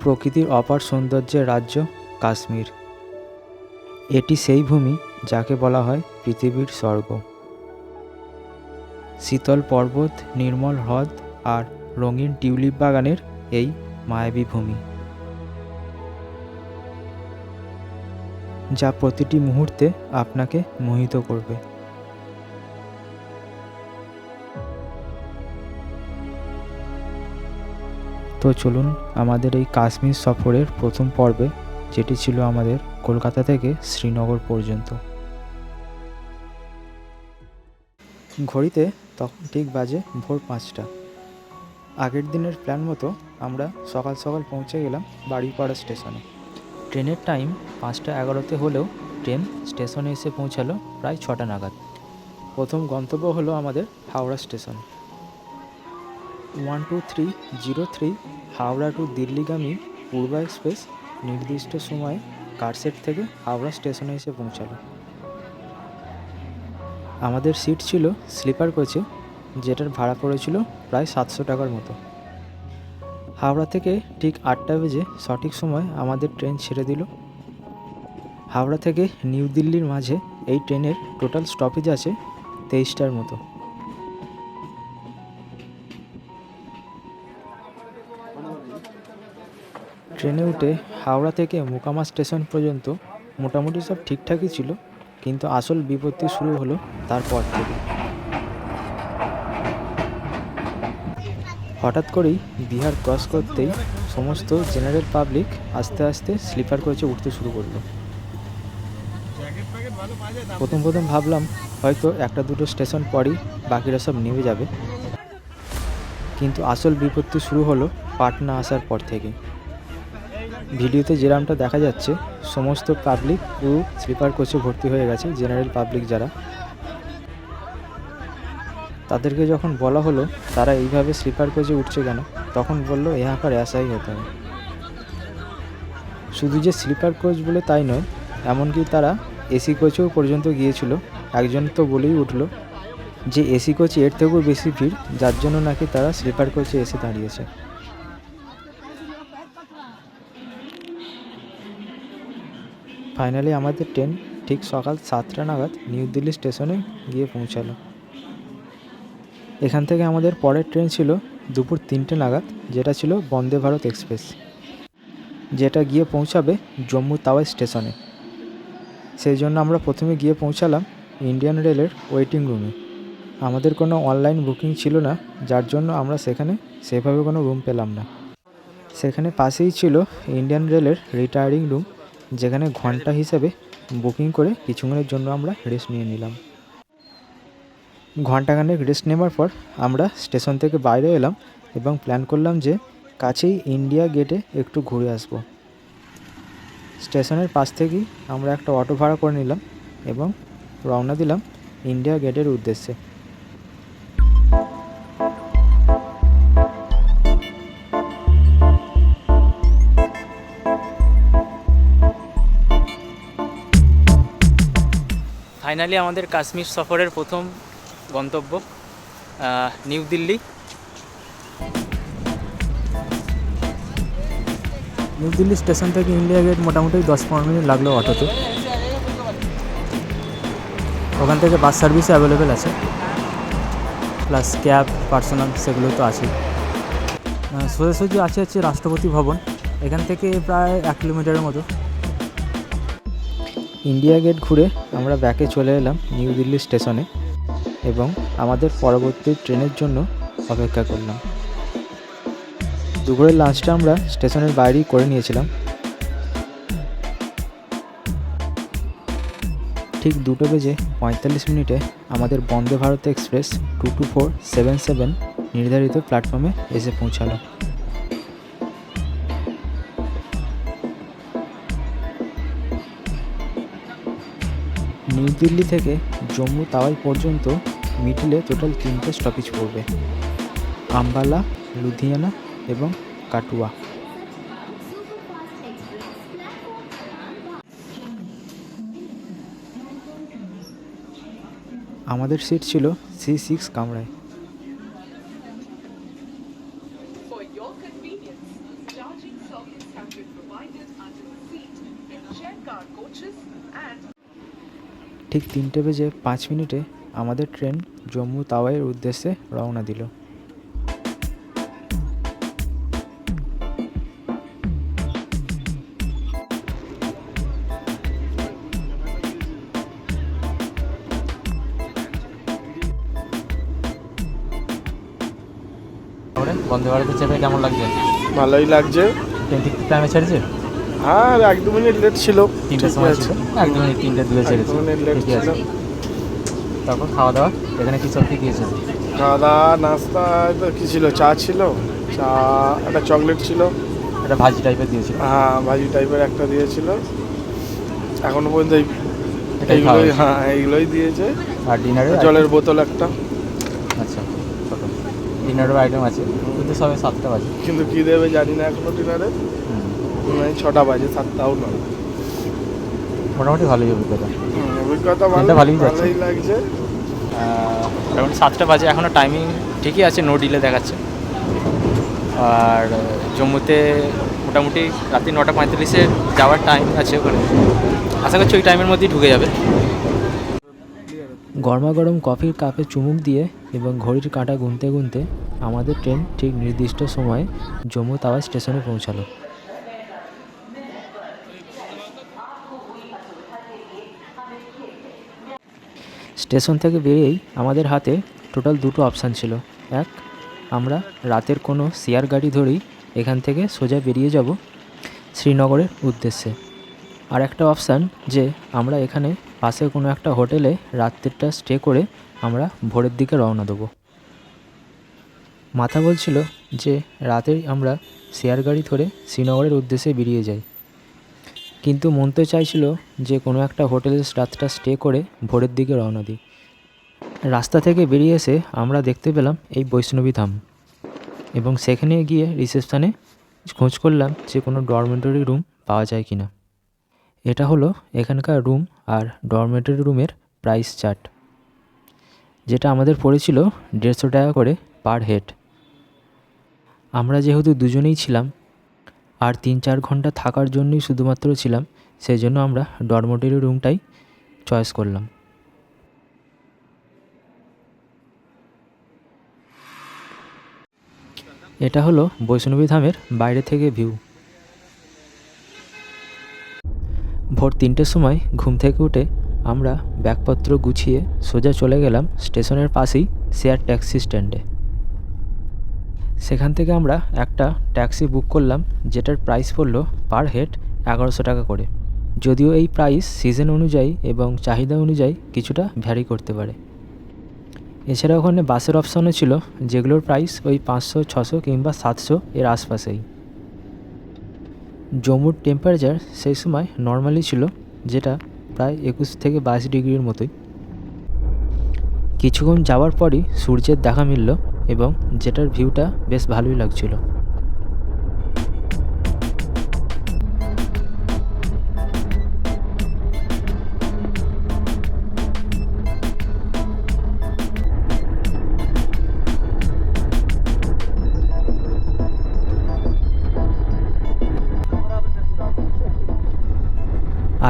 প্রকৃতির অপার সৌন্দর্যের রাজ্য কাশ্মীর। এটি সেই ভূমি যাকে বলা হয় পৃথিবীর স্বর্গ। শীতল পর্বত, নির্মল হ্রদ আর রঙিন টিউলিপ বাগানের এই মায়াবী ভূমি। যা প্রতিটি মুহূর্তে আপনাকে মোহিত করবে। তো চলুন আমাদের এই কাশ্মীর সফরের প্রথম পর্বে, যেটি ছিল আমাদের কলকাতা থেকে শ্রীনগর পর্যন্ত। ঘড়িতে তখন ঠিক বাজে ভোর পাঁচটা। আগের দিনের প্ল্যান মতো আমরা সকাল সকাল পৌঁছে গেলাম বাড়িপাড়া স্টেশনে। ট্রেনের টাইম পাঁচটা এগারোতে হলেও ট্রেন স্টেশনে এসে পৌঁছালো প্রায় ছটা নাগাদ। প্রথম গন্তব্য হলো আমাদের Howrah station. One two three zero three Howrah to দিল্লিগামী Purba express নির্দিষ্ট সময়ে কারসেট থেকে হাওড়া স্টেশনে এসে পৌঁছালো আমাদের সিট ছিল স্লিপার কোচে যেটার ভাড়া পড়েছিল প্রায় সাতশো টাকার মতো হাওড়া থেকে ঠিক আটটা বেজে সঠিক সময় আমাদের ট্রেন ছেড়ে দিল হাওড়া থেকে নিউ দিল্লির মাঝে এই ট্রেনের টোটাল স্টপেজ আছে তেইশটার মতো ট্রেনে উঠে হাওড়া থেকে মোকামা স্টেশন পর্যন্ত মোটামুটি সব ঠিকঠাকই ছিল, কিন্তু আসল বিপত্তি শুরু হলো তারপর থেকে। হঠাৎ করেই বিহার ক্রস করতেই সমস্ত জেনারেল পাবলিক আস্তে আস্তে স্লিপার কোচে উঠতে শুরু করল। প্রথম প্রথম ভাবলাম হয়তো একটা দুটো স্টেশন পরই বাকিরা সব নেমে যাবে। কিন্তু আসল বিপত্তি শুরু হলো পাটনা আসার পর থেকে। ভিডিওতে যেরামটা দেখা যাচ্ছে, সমস্ত পাবলিক ও স্লিপার কোচে ভর্তি হয়ে গেছে জেনারেল পাবলিক যারা। তাদেরকে যখন বলা হলো, তারা এইভাবে স্লিপার কোচে উঠছে কেন? তখন বলল, এ হাঁকার অ্যাসাই হতে হবে। শুধু যে স্লিপার কোচ বলে তাই নয়, এমনকি তারা এসি কোচেও পর্যন্ত গিয়েছিল। একজন তো বলেই উঠল যে এসি কোচ এর থেকেও বেশি ভিড়, যার জন্য নাকি তারা স্লিপার কোচে এসে দাঁড়িয়েছে। ফাইনালি আমাদের ট্রেন ঠিক সকাল সাতটা নাগাদ নিউ দিল্লি স্টেশনে গিয়ে পৌঁছালো। এখান থেকে আমাদের পরের ট্রেন ছিল দুপুর তিনটে নাগাদ, যেটা ছিল বন্দে ভারত এক্সপ্রেস যেটা গিয়ে পৌঁছাবে জম্মু তাওয়াই স্টেশনে সেই জন্য আমরা প্রথমে গিয়ে পৌঁছালাম ইন্ডিয়ান রেলের ওয়েটিং রুমে আমাদের কোনো অনলাইন বুকিং ছিল না, যার জন্য আমরা সেখানে সেভাবে কোনো রুম পেলাম না। সেখানে পাশেই ছিল ইন্ডিয়ান রেলের রিটায়ারিং রুম যেখানে ঘণ্টা হিসেবে বুকিং করে কিছুক্ষণের জন্য আমরা রেস্ট নিয়ে নিলাম। ঘন্টাখানেক রেস্ট নেওয়ার পর আমরা স্টেশন থেকে বাইরে এলাম এবং প্ল্যান করলাম যে কাছেই ইন্ডিয়া গেটে একটু ঘুরে আসব। স্টেশনের পাশ থেকেই আমরা একটা অটো ভাড়া করে নিলাম এবং রওনা দিলাম ইন্ডিয়া গেটের উদ্দেশ্যে। ফাইনালি আমাদের কাশ্মীর সফরের প্রথম গন্তব্য New Delhi. New Delhi station থেকে ইন্ডিয়া গেট মোটামুটি দশ পনেরো মিনিট লাগল অটোতে। ওখান থেকে বাস সার্ভিস অ্যাভেলেবেল আছে। প্লাস ক্যাব পার্সোনাল সেগুলো তো আহ, সোজাসুজি আছে হচ্ছে রাষ্ট্রপতি ভবন। এখান থেকে প্রায় এক কিলোমিটারের মতো। ইন্ডিয়া গেট ঘুরে আমরা ব্যাকে চলে এলাম নিউ দিল্লি স্টেশনে এবং আমাদের পরবর্তী ট্রেনের জন্য অপেক্ষা করলাম। দুপুরের লাঞ্চটা আমরা স্টেশনের বাইরেই করে নিয়েছিলাম। ঠিক দুটো বেজে পঁয়তাল্লিশ মিনিটে আমাদের Vande Bharat express two two four seven seven নির্ধারিত প্ল্যাটফর্মে এসে পৌঁছালো। নিউ দিল্লি থেকে জম্মু তাওয়াই পর্যন্ত মিডিলে টোটাল তিনটে স্টপেজ পড়বে। আম্বালা, লুধিয়ানা এবং কাটুয়া। আমাদের সিট ছিল সি সিক্স কামরায়। ঠিক তিনটে বেজে পাঁচ মিনিটে আমাদের ট্রেন জম্মু তাওয়াইয়ের উদ্দেশ্যে রওনা দিল। বন্দে ভারতে চেপে কেমন লাগছে? ভালোই লাগছে। ট্রেন ঠিক টাইমে ছেড়েছে? হ্যাঁ এক দু মিনিট লেট ছিল। তিনটের ঠিক সময়। ছিল। তিনটে দুয়ে এক ছেড়েছে। দু মিনিট ঠিকই ছিল আছে। তারপর খাওয়া দাওয়া? এখানে কি সব কি দিয়েছে খাওয়া দাওয়া নাস্তা তো কি ছিল? চা ছিল। চা একটা চকলেট ছিল। একটা ভাজি টাইপের দিয়েছিল। হ্যাঁ ভাজি টাইপের একটা দিয়েছিল। এখনও পর্যন্ত এই- এইগুলোই হ্যাঁ এইগুলোই দিয়েছে। আর ডিনারে জলের বোতল একটা। আচ্ছা। ডিনারের আইটেম আছে। কিন্তু সবে সাতটা বাজে। কিন্তু কি দেবে জানি না এখনও ডিনারে হুম। ছটা বাজে সাতটাও না মোটামুটি ভালোই অভিজ্ঞতা। অভিজ্ঞতা ভালোই যাচ্ছে। ভালোই লাগছে এখন সাতটা বাজে এখনও টাইমিং ঠিকই আছে নো ডিলে দেখাচ্ছে। আর জম্মুতে মোটামুটি রাত্রি নটা পঁয়তাল্লিশে যাওয়ার টাইম আছে ওখানে। আশা করছি ওই টাইমের মধ্যেই ঢুকে যাবে। গরমা গরম কফির কাপে চুমুক দিয়ে এবং ঘড়ির কাঁটা গুনতে গুনতে আমাদের ট্রেন ঠিক নির্দিষ্ট সময়ে জম্মু তাওয়া স্টেশনে পৌঁছালো। স্টেশন থেকে বেরিয়েই আমাদের হাতে টোটাল দুটো অপশান ছিল। এক, আমরা রাতের কোনো শেয়ার গাড়ি ধরেই এখান থেকে সোজা বেরিয়ে যাব শ্রীনগরের উদ্দেশ্যে। আর একটা অপশান যে আমরা এখানে পাশে কোনো একটা হোটেলে রাত্রিটা স্টে করে আমরা ভোরের দিকে রওনা দেবো। মাথা বলছিল যে রাতেই আমরা শেয়ার গাড়ি ধরে শ্রীনগরের উদ্দেশ্যে বেরিয়ে যাই। কিন্তু মন তো চাইছিল যে কোনো একটা হোটেলে রাতটা স্টে করে ভোরের দিকে রওনা দিই। রাস্তা থেকে বেরিয়ে এসে আমরা দেখতে পেলাম এই বৈষ্ণবী ধাম এবং সেখানে গিয়ে রিসেপশানে খোঁজ করলাম যে কোনো ডরমেটরি রুম পাওয়া যায় কি না এটা হলো এখানকার রুম আর ডরমেটরি রুমের প্রাইস চার্ট, যেটা আমাদের পড়েছিল দেড়শো টাকা করে পার হেড। আমরা যেহেতু দুজনেই ছিলাম আর তিন চার ঘণ্টা থাকার জন্যই শুধুমাত্র ছিলাম সেই জন্য আমরা ডরমেটরি রুমটাই চয়েস করলাম। এটা হলো বৈষ্ণবী ধামের বাইরে থেকে ভিউ। ভোর তিনটের সময় ঘুম থেকে উঠে আমরা ব্যাগপত্র গুছিয়ে সোজা চলে গেলাম স্টেশনের পাশেই শেয়ার ট্যাক্সি স্ট্যান্ডে। সেখান থেকে আমরা একটা ট্যাক্সি বুক করলাম, যেটার প্রাইস পড়ল পার হেড এগারোশো টাকা করে। যদিও এই প্রাইস সিজন অনুযায়ী এবং চাহিদা অনুযায়ী কিছুটা ভ্যারি করতে পারে। এছাড়া ওখানে বাসের অপশানও ছিল, যেগুলোর প্রাইস ওই পাঁচশো, ছশো কিংবা সাতশো এর আশপাশেই। জম্মুর টেম্পারেচার সেই সময় নর্মালি ছিল, যেটা প্রায় একুশ থেকে বাইশ ডিগ্রির মতোই। কিছুক্ষণ যাওয়ার পরই সূর্যের দেখা মিলল এবং যেটার ভিউটা বেশ ভালোই লাগছিল।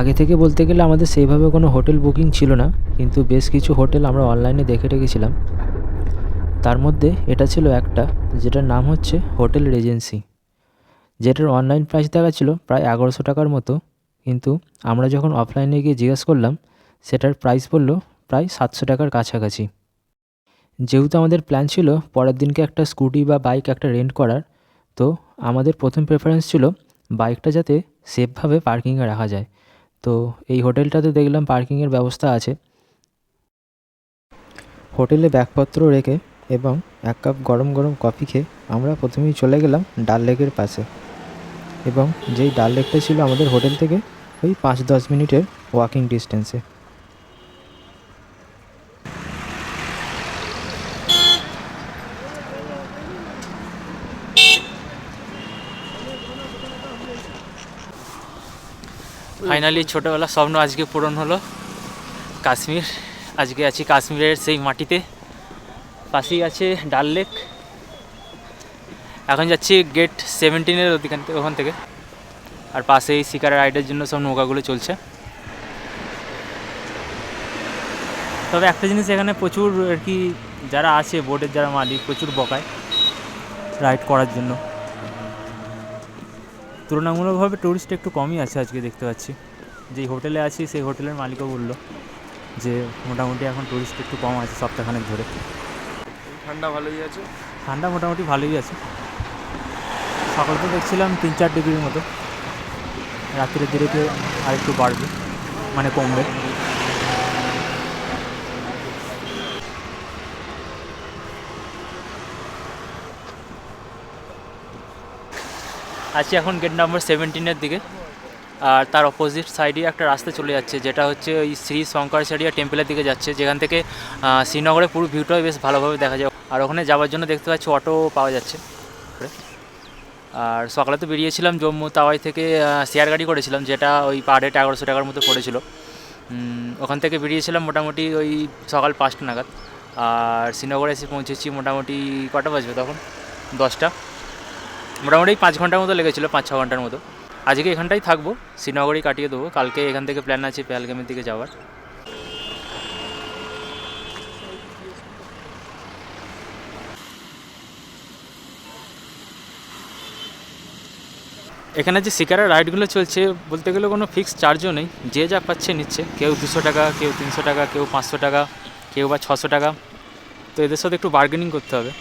আগে থেকে বলতে গেলে আমাদের সেইভাবে কোনো হোটেল বুকিং ছিল না, কিন্তু বেশ কিছু হোটেল আমরা অনলাইনে দেখে রেখেছিলাম। তার মধ্যে এটা ছিল একটা, যেটার নাম হচ্ছে হোটেল রেজেন্সি। যেটার অনলাইন প্রাইস দেখা ছিল প্রায় এগারোশো টাকার মতো, কিন্তু আমরা যখন অফলাইনে গিয়ে জিজ্ঞেস করলাম, সেটার প্রাইস পড়ল প্রায় সাতশো টাকার কাছাকাছি। যেহেতু আমাদের প্ল্যান ছিল পরের দিনকে একটা স্কুটি বা বাইক একটা রেন্ট করার, তো আমাদের প্রথম প্রেফারেন্স ছিল বাইকটা যাতে সেফভাবে পার্কিংয়ে রাখা যায়। তো এই হোটেলটাতে দেখলাম পার্কিংয়ের ব্যবস্থা আছে। হোটেলে ব্যাগপত্র রেখে এবং এক কাপ গরম গরম কফি খেয়ে আমরা প্রথমেই চলে গেলাম ডাল লেকের পাশে। এবং যেই ডাল লেকটা ছিল আমাদের হোটেল থেকে ওই পাঁচ দশ মিনিটের ওয়াকিং ডিস্টেন্সে ফাইনালি ছোটোবেলার স্বপ্ন আজকে পূরণ হলো। কাশ্মীর, আজকে আছি কাশ্মীরের সেই মাটিতে। পাশেই আছে ডাল লেক। এখন যাচ্ছি গেট সেভেন্টিনের ওদিকান ওখান থেকে। আর পাশেই শিকারা রাইডের জন্য সব নৌকাগুলো চলছে। তবে একটা জিনিস এখানে প্রচুর আর কি, যারা আছে বোটের যারা মালিক, প্রচুর বকায় রাইড করার জন্য। তুলনামূলকভাবে টুরিস্ট একটু কমই আছে আজকে দেখতে পাচ্ছি। যেই হোটেলে আছি, সেই হোটেলের মালিকও বলল যে মোটামুটি এখন টুরিস্ট একটু কম আছে সপ্তাহখানেক ধরে। ঠান্ডা ভালোই আছে। ঠান্ডা মোটামুটি ভালোই আছে। সকালে তো দেখছিলাম তিন চার ডিগ্রির মতো। রাত্রির দিকে আর একটু বাড়বে মানে কমবে। আছি এখন গেট নাম্বার সেভেন্টিনের দিকে। আর তার অপোজিট সাইডে একটা রাস্তা চলে যাচ্ছে, যেটা হচ্ছে ওই শ্রী শঙ্করাচার্য টেম্পলের দিকে যাচ্ছে। যেখান থেকে শ্রীনগরের পুরো ভিউটাও বেশ ভালোভাবে দেখা যায়। আর ওখানে যাওয়ার জন্য দেখতে পাচ্ছি অটো পাওয়া যাচ্ছে। আর সকালে তো বেরিয়েছিলাম জম্মু তাওয়াই থেকে শেয়ার গাড়ি করেছিলাম, যেটা ওই পার এগারোশো টাকার মতো পড়েছিল ওখান থেকে বেরিয়েছিলাম মোটামুটি ওই সকাল পাঁচটা নাগাদ। আর শ্রীনগরে এসে পৌঁছেছি মোটামুটি কটা বাজবে তখন? দশটা। মোটামুটি পাঁচ ঘণ্টার মতো লেগেছিলো, পাঁচ ছ ঘণ্টার মতো। আজকে এখানটাই থাকব, শ্রীনগরেই কাটিয়ে দেবো। কালকে এখান থেকে প্ল্যান আছে, পেয়ালগামের দিকে যাওয়ার। এখানে যে শিকারা রাইডগুলো চলছে, বলতে গেলে কোনো ফিক্স চার্জও নেই। যে যা পাচ্ছে নিচ্ছে। কেউ দুশো টাকা, কেউ তিনশো টাকা, কেউ পাঁচশো টাকা, কেউ বা ছশো টাকা। তো এদের সাথে একটু বার্গেনিং করতে হবে।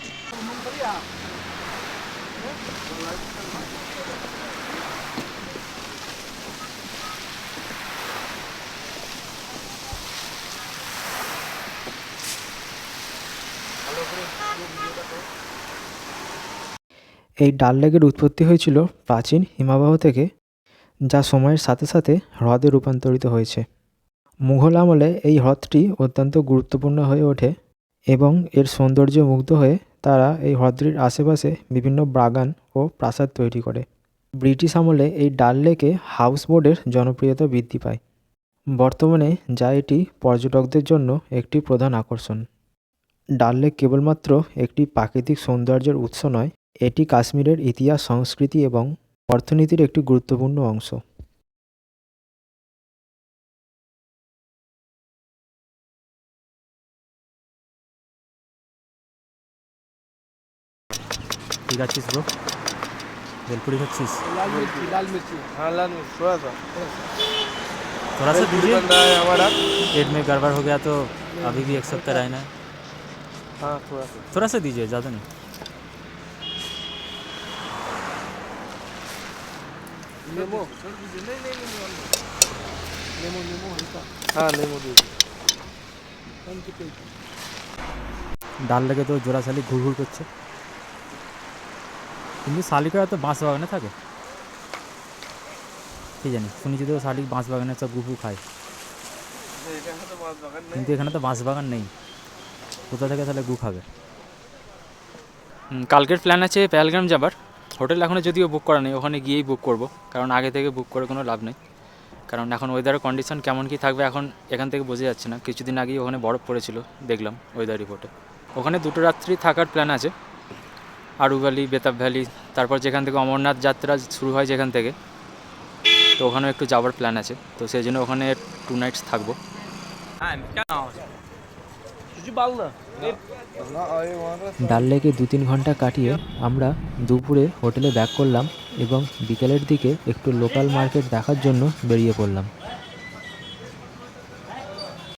এই ডাল লেকের উৎপত্তি হয়েছিল প্রাচীন হিমাবাহ থেকে, যা সময়ের সাথে সাথে হ্রদে রূপান্তরিত হয়েছে। মুঘল আমলে এই হ্রদটি অত্যন্ত গুরুত্বপূর্ণ হয়ে ওঠে এবং এর সৌন্দর্যে মুগ্ধ হয়ে তারা এই হ্রদটির আশেপাশে বিভিন্ন বাগান ও প্রাসাদ তৈরি করে। ব্রিটিশ আমলে এই ডাল লেকে হাউস বোর্ডের জনপ্রিয়তা বৃদ্ধি পায়। বর্তমানে যা এটি পর্যটকদের জন্য একটি প্রধান আকর্ষণ। ডাল লেক কেবলমাত্র একটি প্রাকৃতিক সৌন্দর্যের উৎস নয় এটি কাশ্মীরের ইতিহাস সংস্কৃতি এবং অর্থনীতির একটি গুরুত্বপূর্ণ অংশ ঠিক আছিস ব্রো বেলপুরি খাচ্ছিস लाल मिर्ची लाल मिर्ची हाँ लाल मिर्ची थोड़ा सा थोड़ा सा दीजिए बन रहा है हमारा पेट में गड़बड़ हो गया तो अभी भी एक सप्ताह रहना है हाँ थोड़ा सा थोड़ा सा दीजिए ज़्यादा नहीं ডাল লেগে তো জোড়া শালিক ঘুর ঘুর করছে। কিন্তু শালিকরা তো বাঁশ বাগানে থাকে। কি জানি শুনেছি তো শালিক বাঁশ বাগানে সব গুপু খায়। কিন্তু এখানে তো বাঁশ বাগান নেই। কোথা থেকে তাহলে গু খাবে? কালকের প্ল্যান আছে প্যালগ্রাম যাবার। হোটেল এখনও যদিও বুক করা নেই ওখানে গিয়েই বুক করব। কারণ আগে থেকে বুক করে কোনো লাভ নেই। কারণ এখন ওয়েদারের কন্ডিশন কেমন কি থাকবে এখন এখান থেকে বোঝা যাচ্ছে না। কিছুদিন আগেই ওখানে বরফ পড়েছিল দেখলাম ওয়েদার রিপোর্টে ওখানে দুটো রাত্রি থাকার প্ল্যান আছে। আরু ভ্যালি বেতাব ভ্যালি তারপর যেখান থেকে অমরনাথ যাত্রা শুরু হয় যেখান থেকে তো ওখানেও একটু যাওয়ার প্ল্যান আছে। তো সেই জন্য ওখানে টু নাইটস থাকব। ডাল লেকে দু তিন ঘণ্টা কাটিয়ে আমরা দুপুরে হোটেলে ব্যাক করলাম এবং বিকেলের দিকে একটু লোকাল মার্কেট দেখার জন্য বেরিয়ে পড়লাম।